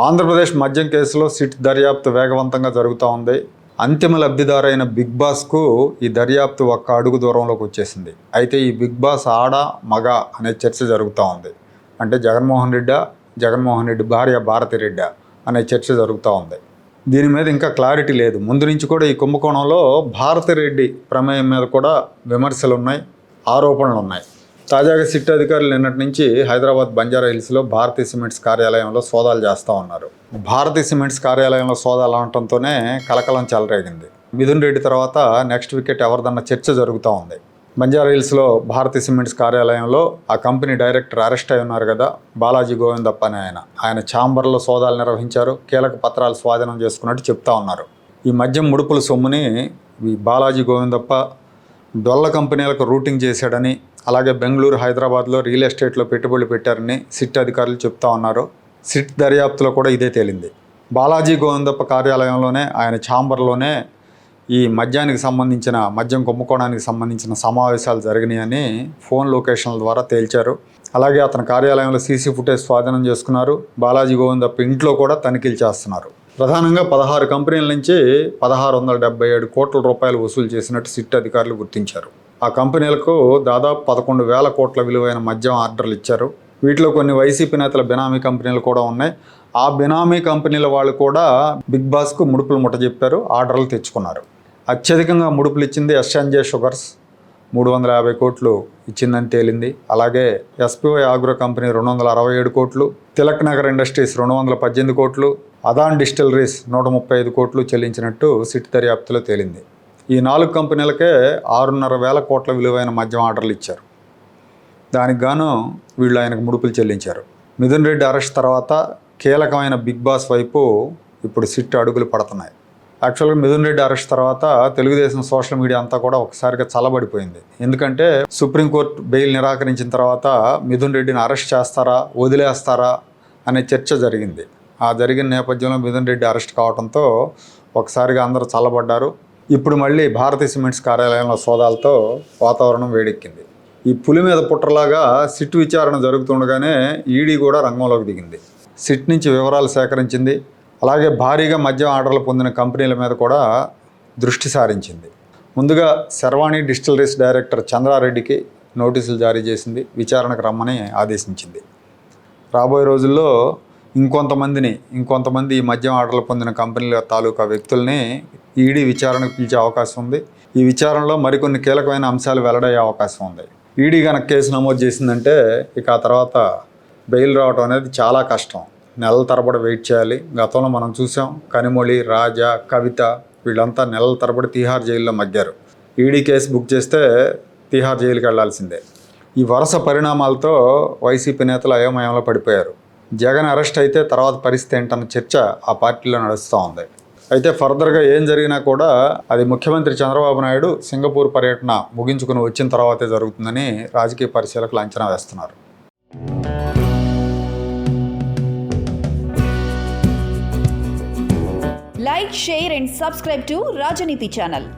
ఆంధ్రప్రదేశ్ మద్యం కేసులో సిట్ దర్యాప్తు వేగవంతంగా జరుగుతూ ఉంది. అంతిమ లబ్ధిదారైన బిగ్ బాస్కు ఈ దర్యాప్తు ఒక్క అడుగు దూరంలోకి వచ్చేసింది. అయితే ఈ బిగ్ బాస్ ఆడ మగ అనే చర్చ జరుగుతూ ఉంది. అంటే జగన్మోహన్ రెడ్డా జగన్మోహన్ రెడ్డి భార్య భారతి రెడ్డా అనే చర్చ జరుగుతూ ఉంది. దీని మీద ఇంకా క్లారిటీ లేదు. ముందు నుంచి కూడా ఈ కుంభకోణంలో భారతి రెడ్డి ప్రమేయం మీద కూడా విమర్శలు ఉన్నాయి ఆరోపణలు ఉన్నాయి తాజాగా సిట్ అధికారులు నిన్నటి నుంచి హైదరాబాద్ బంజారా హిల్స్లో భారతీ సిమెంట్స్ కార్యాలయంలో సోదాలు చేస్తూ ఉన్నారు. భారతీ సిమెంట్స్ కార్యాలయంలో సోదాలు అనటంతోనే కలకలం చెలరేగింది. మిథున్ రెడ్డి తర్వాత నెక్స్ట్ వికెట్ ఎవరిదన్న చర్చ జరుగుతూ ఉంది. బంజారా హిల్స్లో భారతీ సిమెంట్స్ కార్యాలయంలో ఆ కంపెనీ డైరెక్టర్ అరెస్ట్ అయి ఉన్నారు కదా బాలాజీ గోవిందప్ప అని ఆయన. ఆయన ఛాంబర్లో సోదాలు నిర్వహించారు కీలక పత్రాలు స్వాధీనం చేసుకున్నట్టు చెప్తా ఉన్నారు. ఈ మద్యం ముడుపుల సొమ్ముని ఈ బాలాజీ గోవిందప్ప డొల్ల కంపెనీలకు రూటింగ్ చేశాడని అలాగే బెంగళూరు హైదరాబాద్లో రియల్ ఎస్టేట్లో పెట్టుబడులు పెట్టారని సిట్ అధికారులు చెప్తా ఉన్నారు. సిట్ దర్యాప్తులో కూడా ఇదే తేలింది. బాలాజీ గోవిందప్ప కార్యాలయంలోనే ఆయన ఛాంబర్లోనే ఈ మద్యానికి సంబంధించిన మద్యం కుంభకోణానికి సంబంధించిన సమావేశాలు జరిగినాయని ఫోన్ లొకేషన్ల ద్వారా తేల్చారు. అలాగే అతని కార్యాలయంలో సీసీ ఫుటేజ్ స్వాధీనం చేసుకున్నారు. బాలాజీ గోవిందప్ప ఇంట్లో కూడా తనిఖీలు చేస్తున్నారు. ప్రధానంగా పదహారు కంపెనీల నుంచి పదహారు వందల డెబ్బై ఏడు కోట్ల రూపాయలు వసూలు చేసినట్టు సిట్ అధికారులు గుర్తించారు. ఆ కంపెనీలకు దాదాపు పదకొండు వేల కోట్ల విలువైన మద్యం ఆర్డర్లు ఇచ్చారు. వీటిలో కొన్ని వైసీపీ నేతల బినామీ కంపెనీలు కూడా ఉన్నాయి. ఆ బినామీ కంపెనీల వాళ్ళు కూడా బిగ్ బాస్కు ముడుపులు ముట్టజెప్పారు ఆర్డర్లు తెచ్చుకున్నారు. అత్యధికంగా ముడుపులు ఇచ్చింది ఎస్ఎన్జే షుగర్స్ మూడు వందల యాభై కోట్లు ఇచ్చిందని తేలింది. అలాగే ఎస్పీఓ ఆగ్రో కంపెనీ రెండు వందల అరవై ఏడు కోట్లు తిలక్ నగర్ ఇండస్ట్రీస్ రెండు వందల పద్దెనిమిది కోట్లు అదాన్ డిస్టిలరీస్ నూట ముప్పై ఐదు కోట్లు చెల్లించినట్టు సిట్ దర్యాప్తులో తేలింది. ఈ నాలుగు కంపెనీలకే ఆరున్నర వేల కోట్ల విలువైన మద్యం ఆర్డర్లు ఇచ్చారు. దానికి గాను వీళ్ళు ఆయనకు ముడుపులు చెల్లించారు. మిథున్ రెడ్డి అరెస్ట్ తర్వాత కీలకమైన బిగ్ బాస్ వైపు ఇప్పుడు సిట్ అడుగులు పడుతున్నాయి. యాక్చువల్గా మిథున్ రెడ్డి అరెస్ట్ తర్వాత తెలుగుదేశం సోషల్ మీడియా అంతా కూడా ఒకసారిగా చల్లబడిపోయింది. ఎందుకంటే సుప్రీంకోర్టు బెయిల్ నిరాకరించిన తర్వాత మిథున్ రెడ్డిని అరెస్ట్ చేస్తారా వదిలేస్తారా అనే చర్చ జరిగింది. ఆ జరిగిన నేపథ్యంలో మిథున్ రెడ్డి అరెస్ట్ కావడంతో ఒకసారిగా అందరూ చల్లబడ్డారు. ఇప్పుడు మళ్ళీ భారతీయ సిమెంట్స్ కార్యాలయంలో సోదాలతో వాతావరణం వేడెక్కింది. ఈ పులి మీద పుట్టలాగా సిట్ విచారణ జరుగుతుండగానే ఈడీ కూడా రంగంలోకి దిగింది. సిట్ నుంచి వివరాలు సేకరించింది. అలాగే భారీగా మద్యం ఆర్డర్లు పొందిన కంపెనీల మీద కూడా దృష్టి సారించింది. ముందుగా శర్వాణి డిస్టిలరీస్ డైరెక్టర్ చంద్రారెడ్డికి నోటీసులు జారీ చేసింది. విచారణకు రమ్మని ఆదేశించింది. రాబోయే రోజుల్లో ఇంకొంతమందిని ఇంకొంతమంది ఈ మద్యం ఆర్డర్లు పొందిన కంపెనీల తాలూకా వ్యక్తుల్ని ఈడీ విచారణకు పిలిచే అవకాశం ఉంది. ఈ విచారణలో మరికొన్ని కీలకమైన అంశాలు వెల్లడయ్యే అవకాశం ఉంది. ఈడీ కనుక కేసు నమోదు చేసిందంటే ఇక ఆ తర్వాత బెయిల్ రావడం అనేది చాలా కష్టం. నెలల తరబడి వెయిట్ చేయాలి. గతంలో మనం చూసాం కనిమొళి రాజా కవిత వీళ్ళంతా నెలల తరబడి తీహార్ జైల్లో మగ్గారు. ఈడీ కేసు బుక్ చేస్తే తీహార్ జైలుకి వెళ్ళాల్సిందే. ఈ వరుస పరిణామాలతో వైసీపీ నేతలు అయోమయంలో పడిపోయారు. జగన్ అరెస్ట్ అయితే తర్వాత పరిస్థితి ఏంటన్న చర్చ ఆ పార్టీలో నడుస్తూ ఉంది. అయితే ఫర్దర్గా ఏం జరిగినా కూడా అది ముఖ్యమంత్రి చంద్రబాబు నాయుడు సింగపూర్ పర్యటన ముగించుకుని వచ్చిన తర్వాతే జరుగుతుందని రాజకీయ పరిశీలకులు అంచనా వేస్తున్నారు. Like share and subscribe to Rajaneethi channel